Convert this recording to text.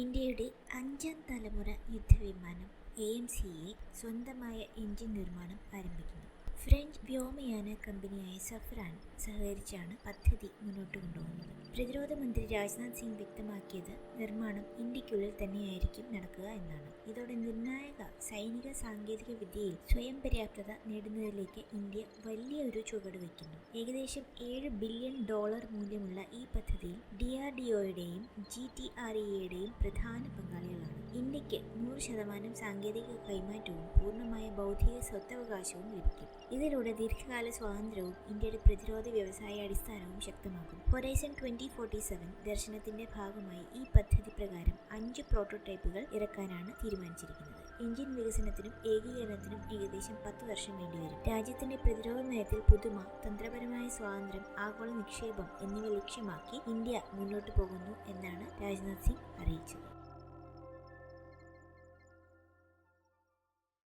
ഇന്ത്യയുടെ അഞ്ചാം തലമുറ യുദ്ധവിമാനം എ എം സി എ സ്വന്തമായ എഞ്ചിൻ നിർമ്മാണം ആരംഭിക്കുന്നു. ഫ്രഞ്ച് വ്യോമയാന കമ്പനിയായ സഫ്രാൻ സഹകരിച്ചാണ് പദ്ധതി മുന്നോട്ട് കൊണ്ടുപോകുന്നത്. പ്രതിരോധ മന്ത്രി രാജ്നാഥ് സിംഗ് വ്യക്തമാക്കിയത് നിർമ്മാണം ഇന്ത്യക്കുള്ളിൽ തന്നെയായിരിക്കും നടക്കുക എന്നാണ്. ഇതോടെ നിർണായക സൈനിക സാങ്കേതിക വിദ്യയിൽ സ്വയം പര്യാപ്തത നേടുന്നതിലേക്ക് ഇന്ത്യ വലിയ ഒരു ചുവട് വയ്ക്കുന്നു. ഏകദേശം ഏഴ് ബില്യൺ ഡോളർ മൂല്യമുള്ള ഈ പദ്ധതിയിൽ ഡി ആർ ഡി ഒയുടെയും ജി ടി ആർ ഇയുടെയും പ്രധാന പങ്കാളികളാണ്. ഇന്ത്യയ്ക്ക് നൂറ് ശതമാനം സാങ്കേതിക കൈമാറ്റവും പൂർണമായ ബൗദ്ധിക സ്വത്തവകാശവും ലഭിക്കും. ഇതിലൂടെ ദീർഘകാല സ്വാതന്ത്ര്യവും ഇന്ത്യയുടെ പ്രതിരോധ വ്യവസായ അടിസ്ഥാനവും ശക്തമാകും. ഹൊറൈസൺ ട്വന്റി ഫോർട്ടി സെവൻ ദർശനത്തിന്റെ ഭാഗമായി ഈ പദ്ധതി പ്രകാരം അഞ്ച് പ്രോട്ടോടൈപ്പുകൾ ഇറക്കാനാണ് തീരുമാനിച്ചിരിക്കുന്നത്. എഞ്ചിൻ വികസനത്തിനും ഏകീകരണത്തിനും ഏകദേശം പത്ത് വർഷം വേണ്ടിവരും. രാജ്യത്തിന്റെ പ്രതിരോധ നയത്തിൽ പുതുമ തന്ത്രപരമായ സ്വാതന്ത്ര്യം ആഗോള നിക്ഷേപം എന്നിവ ലക്ഷ്യമാക്കി ഇന്ത്യ മുന്നോട്ടു പോകുന്നു എന്നാണ് രാജ്നാഥ് സിംഗ് അറിയിച്ചത്.